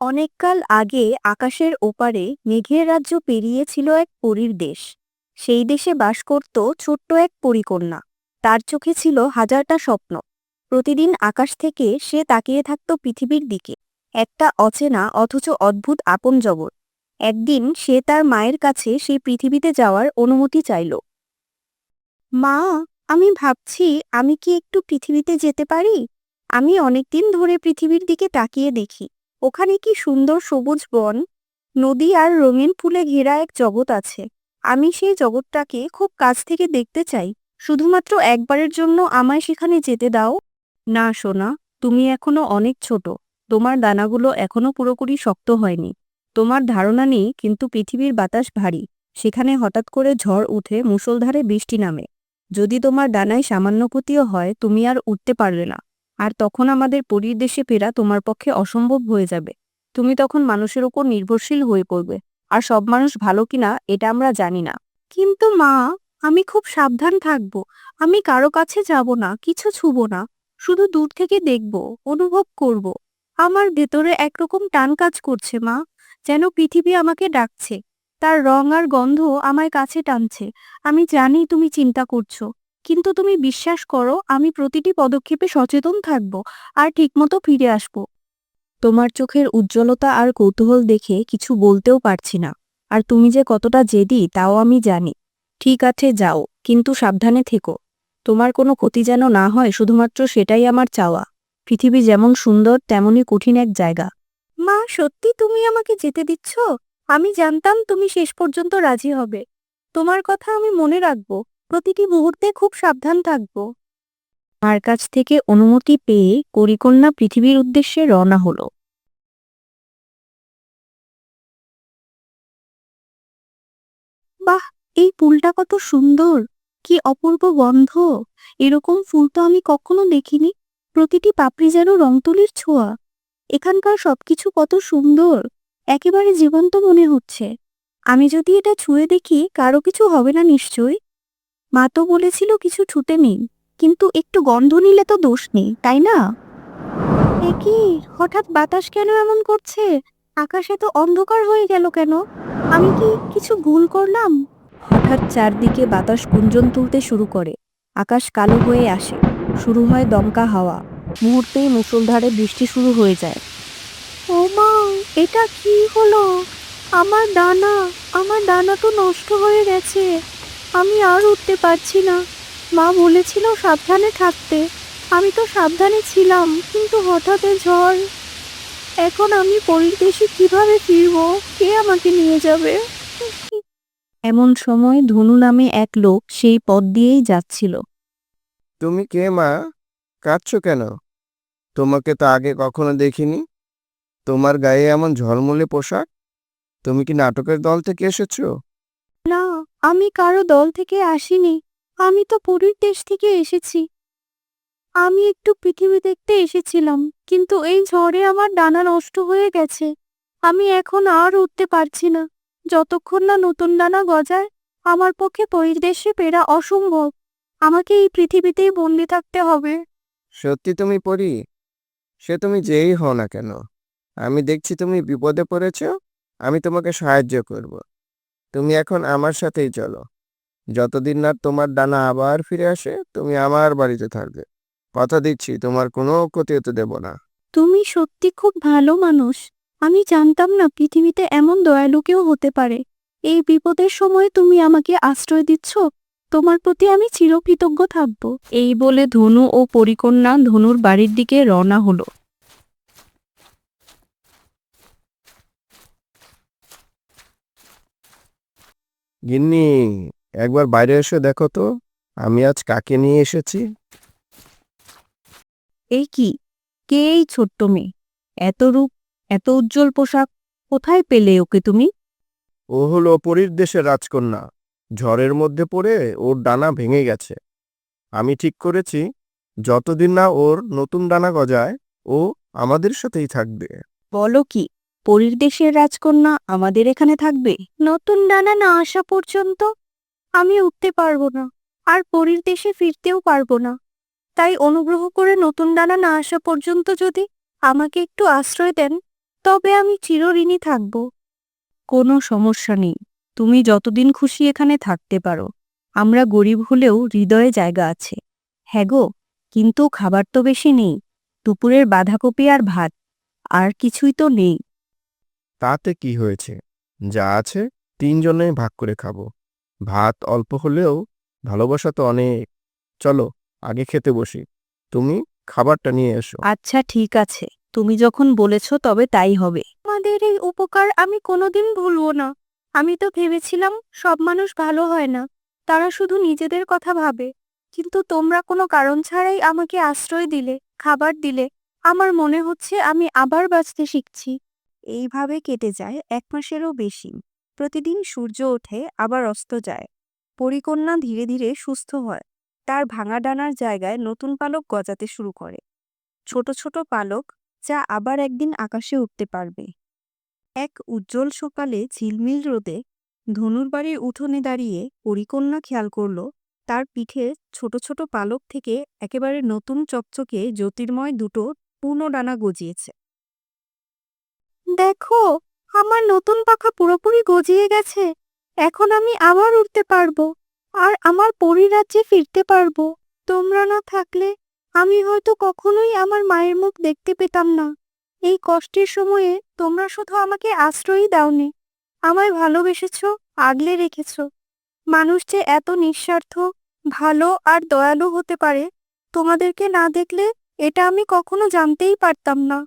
অনেককাল আগে আকাশের ওপারে মেঘের রাজ্য পেরিয়ে ছিল এক পরীর দেশ। সেই দেশে বাস করত ছোট্ট এক পরিকন্যা। তার চোখে ছিল হাজারটা স্বপ্ন। প্রতিদিন আকাশ থেকে সে তাকিয়ে থাকত পৃথিবীর দিকে। একটা অচেনা অথচ অদ্ভুত আপন জগৎ। একদিন সে তার মায়ের কাছে সেই পৃথিবীতে যাওয়ার অনুমতি চাইল। মা, আমি ভাবছি আমি কি একটু পৃথিবীতে যেতে পারি? আমি অনেকদিন ধরে পৃথিবীর দিকে তাকিয়ে দেখি। ওখানে কি সুন্দর সবুজ বন, নদী আর রঙিন ফুলে ঘেরা এক জগৎ আছে। আমি সেই জগৎটাকে খুব কাছ থেকে দেখতে চাই। শুধুমাত্র একবারের জন্য আমায় সেখানে যেতে দাও? না, সোনা, তুমি এখনও অনেক ছোট। তোমার দানাগুলো এখনও পুরোপুরি শক্ত হয়নি। তোমার ধারণা নেই, কিন্তু পৃথিবীর বাতাস ভারী। সেখানে হঠাৎ করে ঝড় উঠে মুষলধারে বৃষ্টি নামে। যদি তোমার ডানায় সামান্য ক্ষতিও হয়, তুমি আর উঠতে পারবে না। আর তখন আমাদের পরীর দেশে ফেরা তোমার পক্ষে অসম্ভব হয়ে যাবে। তুমি তখন মানুষের ওপর নির্ভরশীল হয়ে পড়বে। আর সব মানুষ ভালো কিনা, এটা আমরা জানি না। কিন্তু মা, আমি খুব সাবধান থাকব। আমি কারও কাছে যাব না, কিছু ছুব না। শুধু দূর থেকে দেখব, অনুভব করব। আমার ভেতরে একরকম টান কাজ করছে, মা। যেন পৃথিবী আমাকে ডাকছে। তার রং আর গন্ধ আমায় কাছে টানছে। আমি জানি তুমি চিন্তা করছ। কিন্তু তুমি বিশ্বাস করো, আমি প্রতিটি পদক্ষেপে সচেতন থাকব আর ঠিকমতো ফিরে আসব। তোমার চোখের উজ্জ্বলতা আর কৌতূহল দেখে কিছু বলতেও পারছি না। আর তুমি যে কতটা জেদি, তাও আমি জানি। ঠিক আছে, যাও, কিন্তু সাবধানে থেকো। তোমার কোনো ক্ষতি যেন না হয়, শুধুমাত্র সেটাই আমার চাওয়া। পৃথিবী যেমন সুন্দর, তেমনই কঠিন এক জায়গা। মা, সত্যি তুমি আমাকে যেতে দিচ্ছ? আমি জানতাম তুমি শেষ পর্যন্ত রাজি হবে। তোমার কথা আমি মনে রাখব। প্রতিটি মুহূর্তে খুব সাবধান থাকব। মার কাছ থেকে অনুমতি পেয়ে করিকন্যা পৃথিবীর উদ্দেশ্যে রওনা হলো। বাহ, এই ফুলটা কত সুন্দর! কি অপূর্ব গন্ধ! এরকম ফুল তো আমি কখনো দেখিনি। প্রতিটি পাপড়ি যেন রংতুলির ছোঁয়া। এখানকার সবকিছু কত সুন্দর! একেবারে জীবন্ত মনে হচ্ছে। আমি যদি এটা ছুঁয়ে দেখি, কারও কিছু হবে না নিশ্চয়ই। মা তো বলেছিল কিছু ছুতে নেই, কিন্তু একটু গন্ধ নিলে তো দোষ নেই, তাই না? কি? হঠাৎ বাতাস কেন এমন করছে? আকাশে তো অন্ধকার হয়ে গেল কেন? আমি কি কিছু ভুল করলাম? হঠাৎ চারদিকে বাতাস গুঞ্জন তুলতে শুরু করে, আকাশ কালো হয়ে আসে, শুরু হয় দমকা হাওয়া, মুহূর্তেই মুষলধারে বৃষ্টি শুরু হয়ে যায়। ও মা, এটা কি হলো? আমার দানা আমার দানা তো নষ্ট হয়ে গেছে। আমি আর উঠতে পারছি না। মা বলেছিল সাবধানে থাকতে। আমি তো সাবধানে ছিলাম কিন্তু হঠাৎ ঝড়। এখন আমি পরিদেশে কীভাবে ফিরবো? কে আমাকে নিয়ে যাবে? এমন সময় ধনু নামে এক লোক সেই পথ দিয়েই যাচ্ছিল। তুমি কে মা? কাঁদছো কেন? তোমাকে তো আগে কখনো দেখিনি। তোমার গায়ে এমন ঝলমলে পোশাক? তুমি কি নাটকের দল থেকে এসেছ? আমি কারও দল থেকে আসিনি, আমি তো পুরীর দেশ থেকে এসেছি। আমি একটু পৃথিবী দেখতে এসেছিলাম, কিন্তু এই ঝড়ে আমার ডানা নষ্ট হয়ে গেছে। আমি এখন আর উঠতে পারছি না। যতক্ষণ না নতুন ডানা গজায়, আমার পক্ষে পরিদেশে পেরা অসম্ভব। আমাকে এই পৃথিবীতেই বন্দি থাকতে হবে। সত্যি তুমি পড়ি সে তুমি যেই হও না কেন? আমি দেখছি তুমি বিপদে পড়েছ, আমি তোমাকে সাহায্য করব। তুমি এখন আমার সাথেই চলো। যতদিন না তোমার ডানা আবার ফিরে আসে, তুমি আমার বাড়িতে থাকবে। কথা দিচ্ছি, তোমার কোনো ক্ষতি হতে দেব না। তুমি সত্যি খুব ভালো মানুষ। আমি জানতাম না পৃথিবীতে এমন দয়ালু কেউ হতে পারে। এই বিপদের সময় তুমি আমাকে আশ্রয় দিচ্ছ, তোমার প্রতি আমি চিরকৃতজ্ঞ থাকব। এই বলে ধনু ও পরিকন্যা ধনুর বাড়ির দিকে রওনা হলো। গিন্নি একবার বাইরে এসে দেখো তো আমি আজ কাকে নিয়ে এসেছি? এই কি? কে এই ছোট্ট মেয়ে? এত রূপ এত উজ্জ্বল পোশাক কোথায় পেলে ওকে তুমি? ও হলো পরীর দেশের রাজকন্যা। ঝড়ের মধ্যে পড়ে ওর ডানা ভেঙে গেছে। আমি ঠিক করেছি যতদিন না ওর নতুন ডানা গজায় ও আমাদের সাথেই থাকবে। বলো কি? পরীর দেশের রাজকন্যা আমাদের এখানে থাকবে। নতুন ডানা না আসা পর্যন্ত আমি উঠতে পারব না, আর পরীর দেশে ফিরতেও পারব না। তাই অনুগ্রহ করে নতুন ডানা না আসা পর্যন্ত যদি আমাকে একটু আশ্রয় দেন, তবে আমি চিরঋণী থাকব। কোনো সমস্যা নেই, তুমি যতদিন খুশি এখানে থাকতে পারো। আমরা গরিব হলেও হৃদয়ে জায়গা আছে। হ্যাঁ গো, কিন্তু খাবার তো বেশি নেই, দুপুরের বাঁধাকপি আর ভাত, আর কিছুই তো নেই। তাতে কি হয়েছে? যা আছে তিনজনে ভাগ করে খাব। ভাত অল্প হলেও ভালোবাসা তো অনেক। চলো, আগে খেতে বসি। তুমি খাবারটা নিয়ে এসো। আচ্ছা ঠিক আছে। তুমি যখন বলেছ তবে তাই হবে। আমাদের এই উপকার আমি কোনোদিন ভুলবো না। আমি তো ভেবেছিলাম সব মানুষ ভালো হয় না। তারা শুধু নিজেদের কথা ভাবে। কিন্তু তোমরা কোনো কারণ ছাড়াই আমাকে আশ্রয় দিলে, খাবার দিলে। আমার মনে হচ্ছে আমি আবার বাঁচতে শিখছি। এইভাবে কেটে যায় এক মাসেরও বেশি। প্রতিদিন সূর্য ওঠে, আবার অস্ত যায়। পরিকন্যা ধীরে ধীরে সুস্থ হয়। তার ভাঙা ডানার জায়গায় নতুন পালক গজাতে শুরু করে। ছোট ছোট পালক যা আবার একদিন আকাশে উঠতে পারবে। এক উজ্জ্বল সকালে ঝিলমিল রোদে ধনুর বাড়ির উঠোনে দাঁড়িয়ে পরিকন্যা খেয়াল করল, তার পিঠে ছোট ছোট পালক থেকে একেবারে নতুন চকচকে জ্যোতির্ময় দুটো পূর্ণ ডানা গজিয়েছে। দেখো, আমার নতুন পাখা পুরোপুরি গজিয়ে গেছে। এখন আমি আবার উঠতে পারব, আর আমার পরিরাজ্যে ফিরতে পারব। তোমরা না থাকলে আমি হয়তো কখনোই আমার মায়ের মুখ দেখতে পেতাম না। এই কষ্টের সময়ে তোমরা শুধু আমাকে আশ্রয়ই দাওনি, আমায় ভালোবেসেছ, আগলে রেখেছ। মানুষ যে এত নিঃস্বার্থ, ভালো আর দয়ালু হতে পারে, তোমাদেরকে না দেখলে এটা আমি কখনো জানতেই পারতাম না।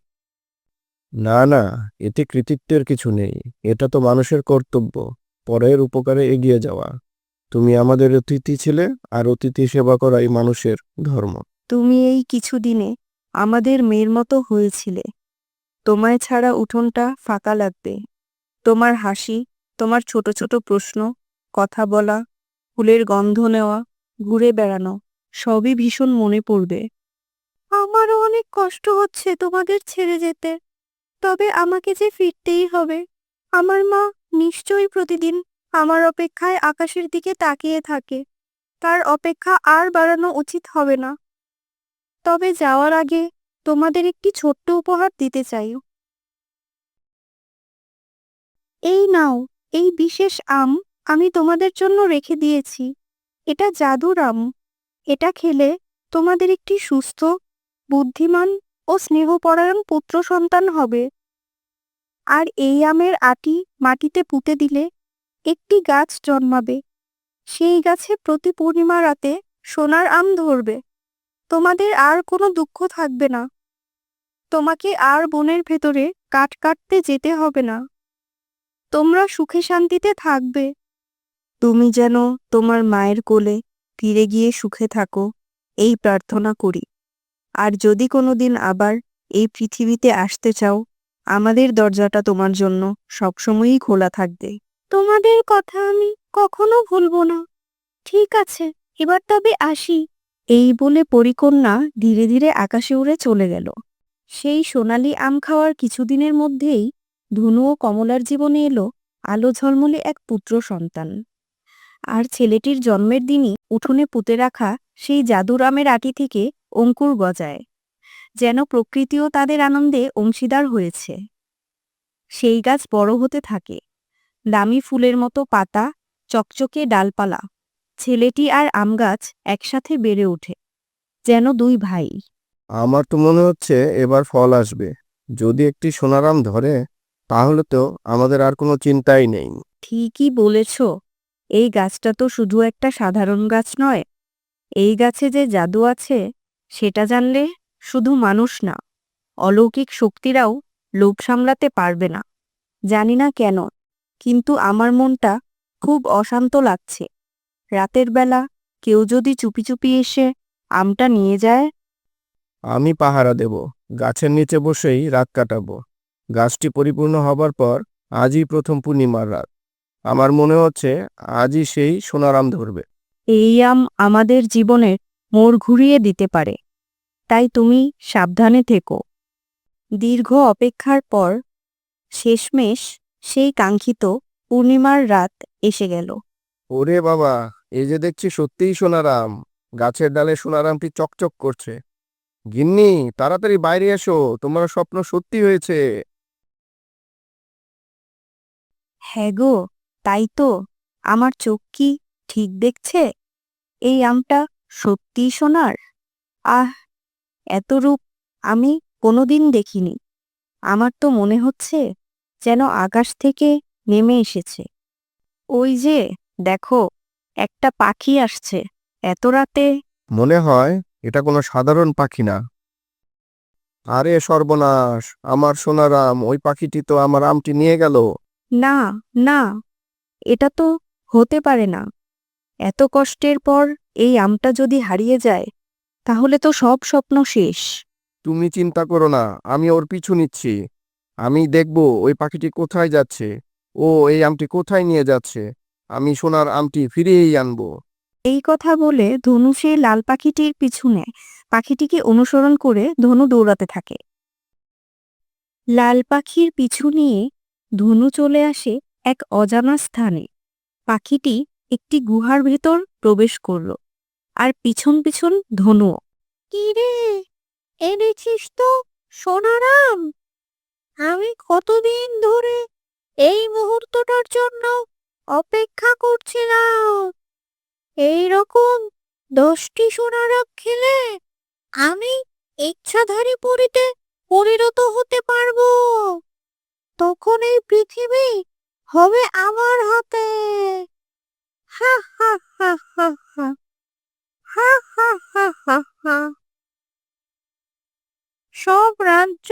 না না, এতে কৃতিত্বের কিছু নেই। এটা তো মানুষের কর্তব্য। পরের উপকারে এগিয়ে যাওয়া। তুমি আমাদের অতিথি ছিলে, আর অতিথি সেবা করাই মানুষের ধর্ম। তুমি এই কিছুদিনে আমাদের মেয়ের মতো হয়েছিলে। তোমায় ছাড়া উঠোনটা ফাঁকা লাগবে। তোমার হাসি, তোমার ছোট ছোট প্রশ্ন, কথা বলা, ফুলের গন্ধ নেওয়া, ঘুরে বেড়ানো, সবই ভীষণ মনে পড়বে। আমারও অনেক কষ্ট হচ্ছে তোমাদের ছেড়ে যেতে। তবে আমাকে যে ফিরতেই হবে। আমার মা নিশ্চয়ই প্রতিদিন আমার অপেক্ষায় আকাশের দিকে তাকিয়ে থাকে। তার অপেক্ষা আর বাড়ানো উচিত হবে না। তবে যাওয়ার আগে তোমাদের একটি ছোট্ট উপহার দিতে চাই। এই নাও, এই বিশেষ আম আমি তোমাদের জন্য রেখে দিয়েছি। এটা জাদুর আম। এটা খেলে তোমাদের একটি সুস্থ, বুদ্ধিমান ও স্নেহপরায়ণ পুত্র সন্তান হবে। আর এই আমের আটি মাটিতে পুঁতে দিলে একটি গাছ জন্মাবে। সেই গাছে প্রতি পূর্ণিমা রাতে সোনার আম ধরবে। তোমাদের আর কোনো দুঃখ থাকবে না। তোমাকে আর বনের ভেতরে কাঠ কাটতে যেতে হবে না। তোমরা সুখে শান্তিতে থাকবে। তুমি যেন তোমার মায়ের কোলে ফিরে গিয়ে সুখে থাকো, এই প্রার্থনা করি। আর যদি কোনোদিন আবার এই পৃথিবীতে আসতে চাও আমাদের দরজাটা তোমার জন্য সবসময়ই খোলা থাকবে। তোমাদের কথা আমি কখনো ভুলবো না। ঠিক আছে এবার তবে আসি। এই বলে পরিকন্যা ধীরে ধীরে আকাশে উড়ে চলে গেল। সেই সোনালি আম খাওয়ার কিছুদিনের মধ্যেই ধনু ও কমলার জীবনে এলো আলো ঝলমলে এক পুত্র সন্তান। আর ছেলেটির জন্মের দিনই উঠোনে পুঁতে রাখা সেই জাদুর আমের আটি থেকে অঙ্কুর গজায় যেন প্রকৃতিও তাদের আনন্দে অংশীদার হয়েছে। সেই গাছ বড় হতে থাকে দামি ফুলের মতো পাতা চকচকে ডালপালা ছেলেটি আর আম গাছ একসাথে বেড়ে ওঠে যেন দুই ভাই। আমার তো মনে হচ্ছে এবার ফল আসবে যদি একটি সোনারাম ধরে তাহলে তো আমাদের আর কোনো চিন্তাই নেই। ঠিকই বলেছ এই গাছটা তো শুধু একটা সাধারণ গাছ নয় এই গাছে যে জাদু আছে সেটা জানলে শুধু মানুষ না অলৌকিক শক্তিরাও লোভ সামলাতে পারবে না। জানি না কেন কিন্তু আমার মনটা খুব অশান্ত লাগছে। রাতের বেলা কেউ যদি চুপি চুপি এসে আমটা নিয়ে যায়? আমি পাহারা দেব গাছের নিচে বসেই রাত কাটাবো। গাছটি পরিপূর্ণ হবার পর আজই প্রথম পূর্ণিমার রাত। আমার মনে হচ্ছে আজই সেই সোনারাম ধরবে। এই আম আমাদের জীবনের মোড় ঘুরিয়ে দিতে পারে। তাই তুমি সাবধানে থেকো। দীর্ঘ অপেক্ষার পর শেষমেশ সেই কাঙ্ক্ষিত পূর্ণিমার রাত এসে গেল। ওরে বাবা এই যে দেখছি সত্যিই সোনারাম। গাছের ডালে সোনারামটি চকচক করছে। গিন্নি তাড়াতাড়ি বাইরে এসো তোমার স্বপ্ন সত্যি হয়েছে। হ্যাঁ গো তাই তো। আমার চোখ কি ঠিক দেখছে? এই আমটা সত্যিই সোনার? আহ এত রূপ আমি কোনোদিন দেখিনি। আমার তো মনে হচ্ছে যেন আকাশ থেকে নেমে এসেছে। ওই যে দেখো একটা পাখি আসছে এত রাতে। মনে হয় এটা কোনো সাধারণ পাখি না। আরে সর্বনাশ আমার সোনারাম ওই পাখিটি তো আমার আমটি নিয়ে গেল। না না এটা তো হতে পারে না। এত কষ্টের পর এই আমটা যদি হারিয়ে যায় তাহলে তো সব স্বপ্ন শেষ। তুমি চিন্তা করো না আমি ওর পিছু নিচ্ছি। আমি দেখব ওই পাখিটি কোথায় যাচ্ছে ও এই আমটি কোথায় নিয়ে যাচ্ছে। আমি সোনার আমটি ফিরিয়েই আনব। এই কথা বলে ধনু সেই লাল পাখিটির পিছু নেয় পাখিটিকে অনুসরণ করে ধনু দৌড়াতে থাকে। লাল পাখির পিছু নিয়ে ধনু চলে আসে এক অজানা স্থানে। পাখিটি একটি গুহার ভেতর প্রবেশ করল। আর পিছন পিছন ধনুও। কিরে এনেছিস তো, সোনারাম! আমি কতদিন ধরে এই মুহূর্তটার জন্য অপেক্ষা করছিলাম। এই রকম দশটি সোনারাম খেলে আমি ইচ্ছাধারী পরিতে পরিণত হতে পারব। তখন এই পৃথিবী হবে আমার হাতে। হা হা হা হা হা হা হা হা হা সব রাজ্য,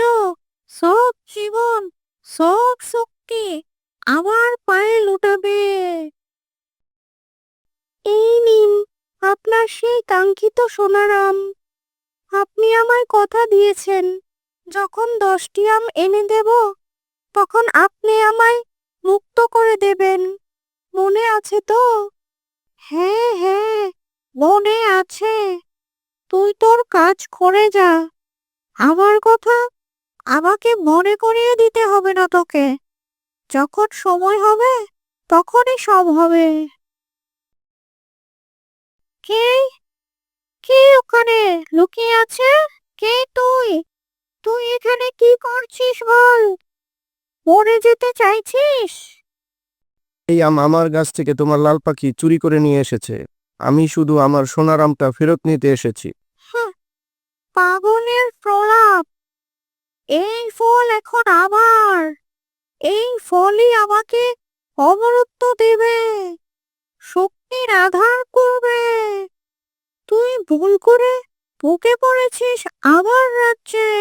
সব জীবন, সব শক্তি আমার পায়ে লুটাবে। এই নিন আপনার সেই কাঙ্ক্ষিত সোনারাম। আপনি আমায় কথা দিয়েছেন, যখন দশটি আম এনে দেব, তখন আপনি আমায় মুক্ত করে দেবেন। মনে আছে তো? হ্যাঁ হ্যাঁ মনে আছে। তুই তোর কাজ করে যা। আমার কথা আমাকে মনে করিয়ে দিতে হবে না তোকে। যখন সময় হবে, তখনই সব হবে। কে? কে ওখানে? লুকিয়ে আছে? কে তুই? তুই এখানে কি করছিস বল? মরে যেতে চাইছিস? এই আম আমার গাছ থেকে তোমার লাল পাখি চুরি করে নিয়ে এসেছে। আমি শুধু আমার সোনার আমটা ফেরত নিতে এসেছি। পাগলের প্রলাপ। এই ফল এখন আমার এই ফলই আমাকে অমরত্ব দেবে। শক্তির আধার করবে। তুই ভুল করে বুকে পড়েছিস আমার রাজ্যে।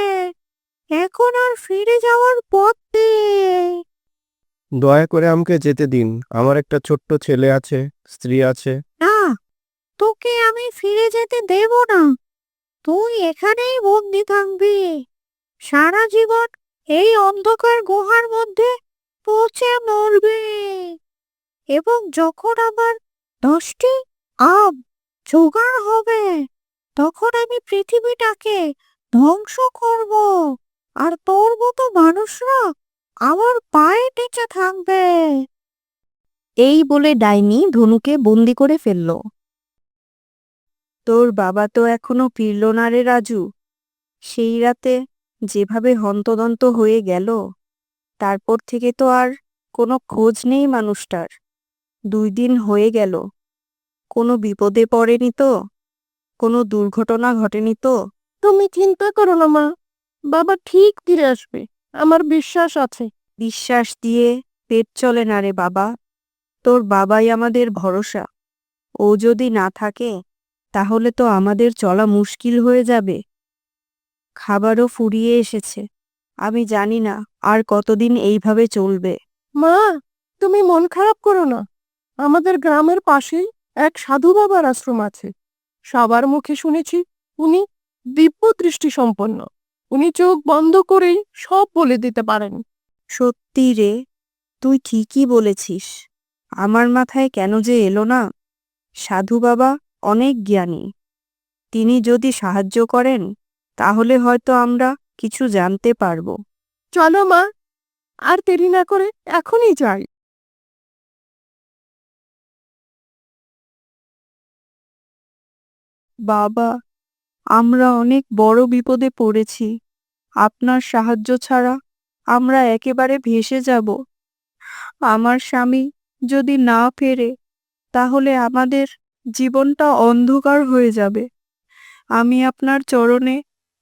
এখন আর ফিরে যাওয়ার পথ নেই। দয়া করে আমাকে যেতে দিন। আমার একটা ছোট্ট ছেলে আছে, স্ত্রী আছে। না, তোকে আমি ফিরে যেতে দেব না। তুই এখানেই বন্দি থাকবি। সারা জীবন এই অন্ধকার গুহার মধ্যে পচে মরবি। এবং যখন আমার দশটি আম জোগাড় হবে, তখন আমি পৃথিবীটাকে ধ্বংস করব। আর তোর মতো মানুষরা আমার পায়ে টিকে থাকবে। এই বলে ডাইনি ধনুকে বন্দি করে ফেলল। তোর বাবা তো এখনও ফিরল না রে রাজু। সেই রাতে যেভাবে হন্তদন্ত হয়ে গেল, তারপর থেকে তো আর কোনো খোঁজ নেই মানুষটার। দুই দিন হয়ে গেল। কোনো বিপদে পড়েনি তো? কোনো দুর্ঘটনা ঘটেনি তো? তুমি চিন্তা করো না মা। বাবা ঠিক ফিরে আসবে। আমার বিশ্বাস আছে। বিশ্বাস দিয়ে পেট চলে না রে বাবা। তোর বাবাই আমাদের ভরসা। ও যদি না থাকে তাহলে তো আমাদের চলা মুশকিল হয়ে যাবে। খাবারও ফুরিয়ে এসেছে। আমি জানি না আর কতদিন এইভাবে চলবে। মা তুমি মন খারাপ করো না। আমাদের গ্রামের পাশেই এক সাধু বাবার আশ্রম আছে। সবার মুখে শুনেছি উনি দিব্য দৃষ্টি সম্পন্ন উনি চোখ বন্ধ করেই সব বলে দিতে পারেন। সত্যি রে তুই ঠিকই বলেছিস। আমার মাথায় কেন যে এলো না? সাধু বাবা অনেক জ্ঞানী। তিনি যদি সাহায্য করেন তাহলে হয়তো আমরা কিছু জানতে পারব। চলো মা আর দেরি না করে এখনই যাই। বাবা আমরা অনেক বড় বিপদে পড়েছি। আপনার সাহায্য ছাড়া আমরা একেবারে ভেসে যাব। আমার স্বামী যদি না ফেরে তাহলে আমাদের জীবনটা অন্ধকার হয়ে যাবে। আমি আপনার চরণে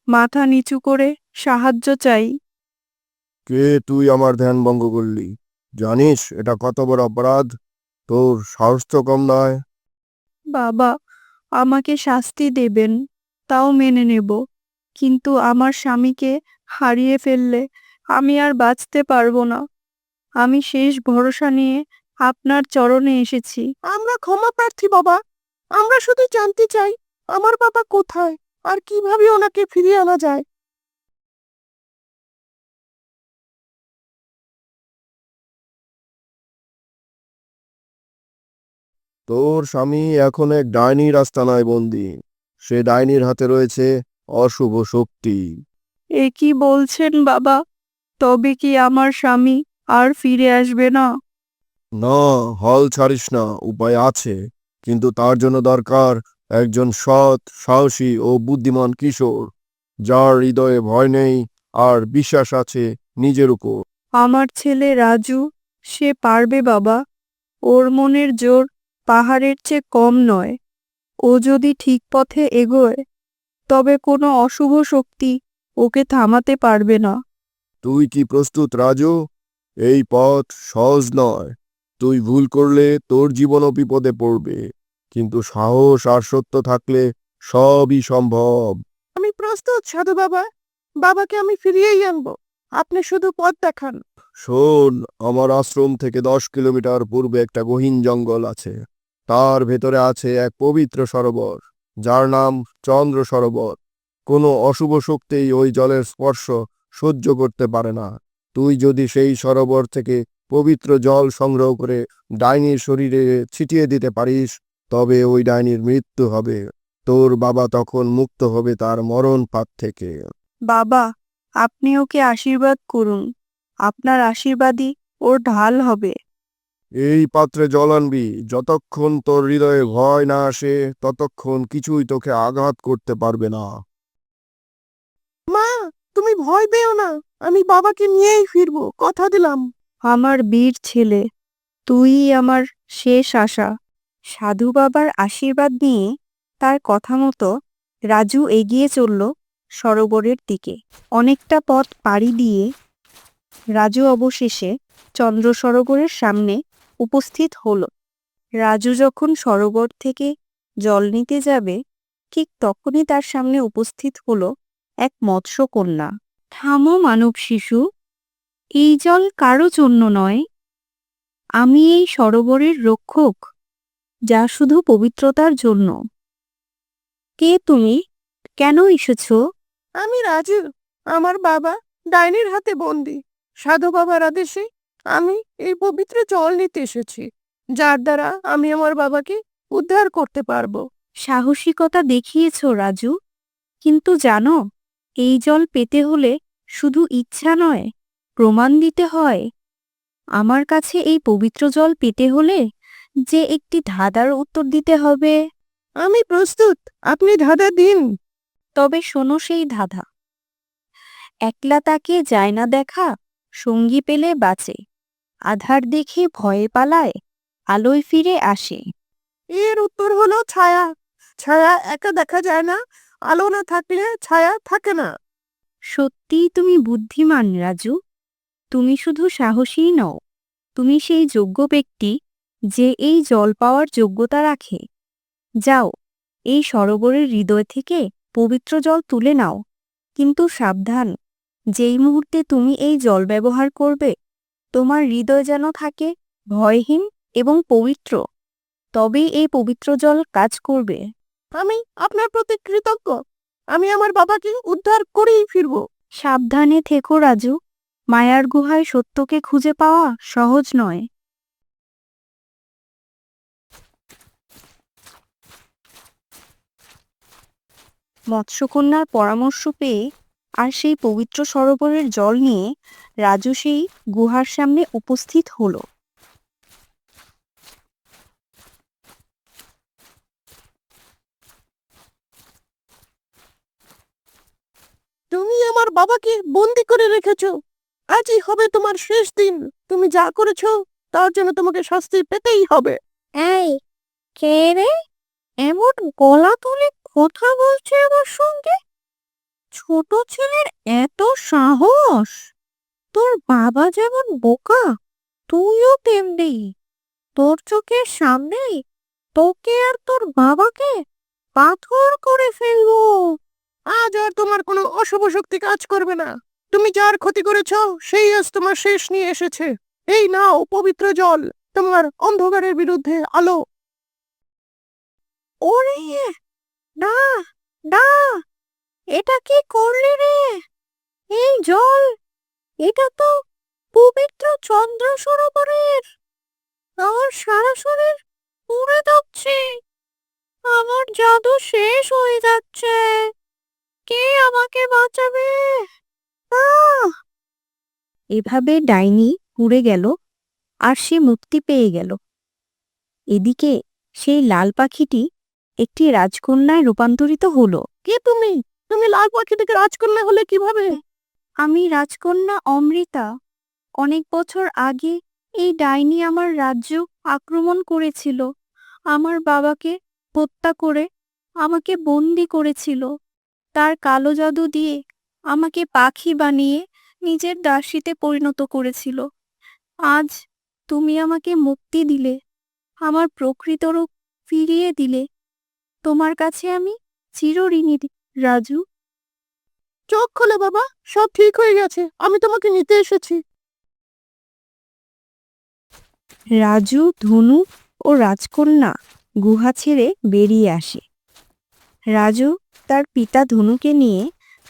মাথা নিচু করে সাহায্য চাই। কে তুই আমার ধ্যান ভঙ্গ করলি? জানিস এটা কত বড় অপরাধ? তোর সাহস তো কম নয়। বাবা আমাকে শাস্তি দেবেন। তাও মেনে নেব। কিন্তু আমার স্বামীকে হারিয়ে ফেললে আমি আর বাঁচতে পারব না। আমি শেষ ভরসা নিয়ে আপনার চরণে এসেছি। আমরা ক্ষমা প্রার্থী বাবা। আমরা শুধু জানতে চাই আমার বাবা কোথায়? আর কীভাবে ওনাকে ফিরিয়ে আনা যায়? তোর স্বামী এখন এক ডাইনির আস্তানায় বন্দি। সে ডাইনির হাতে রয়েছে অশুভ শক্তি। এ কি বলছেন বাবা? তবে কি আমার স্বামী আর ফিরে আসবে না? না হল ছাড়িস না উপায় আছে। কিন্তু তার জন্য দরকার একজন সৎ সাহসী ও বুদ্ধিমান কিশোর যার হৃদয়ে ভয় নেই আর বিশ্বাস আছে নিজের উপর। আমার ছেলে রাজু সে পারবে বাবা? ওর মনের জোর পাহাড়ের চেয়ে কম নয়। ও যদি ঠিক পথে এগোয় তবে কোনো অশুভ শক্তি ওকে থামাতে পারবে না। তুই কি প্রস্তুত রাজু? এই পথ সহজ নয়। তুই ভুল করলে তোর জীবনও বিপদে পড়বে। কিন্তু সাহস আর সত্য থাকলে সবই সম্ভব। আমি প্রস্তুত সাধু বাবা। বাবাকে আমি ফিরিয়েই আনব। আপনি শুধু পথ দেখান। শোন আমার আশ্রম থেকে দশ কিলোমিটার পূর্বে একটা গহীন জঙ্গল আছে। তার ভেতরে আছে এক পবিত্র সরোবর, যার নাম চন্দ্র সরোবর। কোনো অশুভ শক্তিই ওই জলের স্পর্শ সহ্য করতে পারে না। তুই যদি সেই সরোবর থেকে পবিত্র জল সংগ্রহ করে ডাইনির শরীরে ছিটিয়ে দিতে পারিস, তবে ওই ডাইনির মৃত্যু হবে। তোর বাবা তখন মুক্ত হবে তার মরণ পাত থেকে। বাবা, আপনি ওকে আশীর্বাদ করুন। আপনার আশীর্বাদই ওর ঢাল হবে। এই পাত্রে জল আনবি। যতক্ষণ তোর হৃদয়ে ভয় না আসে ততক্ষণ কিছুই তোকে আঘাত করতে পারবে না। মা তুমি ভয় পেও না। আমি বাবাকে নিয়েই ফিরবো কথা দিলাম। আমার বীর ছেলে তুই আমার শেষ আশা। সাধু বাবার আশীর্বাদ নিয়ে তার কথা মতো রাজু এগিয়ে চলল সরোবরের দিকে। অনেকটা পথ পাড়ি দিয়ে রাজু অবশেষে চন্দ্র সরোবরের সামনে উপস্থিত হল। রাজু যখন সরোবর থেকে জল নিতে যাবে, ঠিক তখনই তার সামনে উপস্থিত হল এক মৎস্যকন্যা। থামো মানব শিশু, এই জল কারও জন্য নয়। আমি এই সরোবরের রক্ষক, যা শুধু পবিত্রতার জন্য। কে তুমি? কেন এসেছ? আমি রাজু, আমার বাবা ডাইনির হাতে বন্দি। সাধু বাবার আদেশে আমি এই পবিত্র জল নিতে এসেছি যার দ্বারা আমি আমার বাবাকে উদ্ধার করতে পারব। সাহসিকতা দেখিয়েছ রাজু কিন্তু জানো এই জল পেতে হলে শুধু ইচ্ছা নয় প্রমাণ দিতে হয়। আমার কাছে এই পবিত্র জল পেতে হলে যে একটি ধাঁধার উত্তর দিতে হবে। আমি প্রস্তুত আপনি ধাঁধা দিন। তবে শোনো সেই ধাঁধা। একলা তাকে যায় না দেখা সঙ্গী পেলে বাঁচে। আধার দেখে ভয়ে পালায় আলোয় ফিরে আসে। এর উত্তর হলো ছায়া। ছায়া একা দেখা যায় না আলো না থাকলে ছায়া থাকে না। সত্যিই তুমি বুদ্ধিমান রাজু। তুমি শুধু সাহসীই নও। তুমি সেই যোগ্য ব্যক্তি যে এই জল পাওয়ার যোগ্যতা রাখে। যাও এই সরোবরের হৃদয় থেকে পবিত্র জল তুলে নাও। কিন্তু সাবধান যেই মুহূর্তে তুমি এই জল ব্যবহার করবে তোমার হৃদয় যেন থাকে ভয়হীন এবং পবিত্র। তবে এই পবিত্র জল কাজ করবে। আমি আপনার প্রতি কৃতজ্ঞ। আমি আমার বাবাকে উদ্ধার করেই ফিরবো। সাবধানে থেকো রাজু। মায়ার গুহায় সত্যকে খুঁজে পাওয়া সহজ নয়। মৎস্যকন্যার পরামর্শ পেয়ে আর সেই পবিত্র সরোবরের জল নিয়ে রাজু সেই গুহার সামনে উপস্থিত হলো। তুমি আমার বাবাকে বন্দি করে রেখেছ। আজই হবে তোমার শেষ দিন। তুমি যা করেছ তার জন্য তোমাকে শাস্তি পেতেই হবে। এই কে রে? এমন গলা তুলে কথা বলছে আমার সঙ্গে? ছোট ছেলের এত সাহস? তোর বাবা যেমন বোকা তুইও তেমনি। তোর চোখের সামনেই তোকে আর তোর বাবাকে পাথর করে ফেলব। আজ আর তোমার কোনো অশুভ শক্তি কাজ করবে না। তুমি যার ক্ষতি করেছ সেই আজ তোমার শেষ নিয়ে এসেছে। এই নাও পবিত্র জল তোমার অন্ধকারের বিরুদ্ধে আলো। ওরে! না না এটা কি করলে রে? এই জল, এটা তো পবিত্র চন্দ্র সরোবরের। আমার সারা শরীর পুড়ে যাচ্ছে। আমার জাদু শেষ হয়ে যাচ্ছে। কে আমাকে বাঁচাবে! এভাবে ডাইনি পুড়ে গেল আর সে মুক্তি পেয়ে গেল। এদিকে সেই লাল পাখিটি একটি রাজকন্যায় রূপান্তরিত হলো। কে তুমি? তুমি লাল পাখি থেকে রাজকন্যা হলে কীভাবে? আমি রাজকন্যা অমৃতা। অনেক বছর আগে এই ডাইনি আমার রাজ্য আক্রমণ করেছিল। আমার বাবাকে হত্যা করে আমাকে বন্দি করেছিল। তার কালো জাদু দিয়ে আমাকে পাখি বানিয়ে নিজের দাসীতে পরিণত করেছিল। আজ তুমি আমাকে মুক্তি দিলে, আমার প্রকৃত রূপ ফিরিয়ে দিলে। তোমার কাছে আমি চিরঋণী রাজু? চোখ খোলে বাবা, সব ঠিক হয়ে গেছে, আমি তোমাকে নিতে এসেছি। রাজু, ধনু ও রাজকন্যা গুহা ছেড়ে বেরিয়ে আসে। রাজু তার পিতা ধনুকে নিয়ে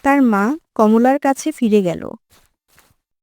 তার মা কমলার কাছে ফিরে গেল।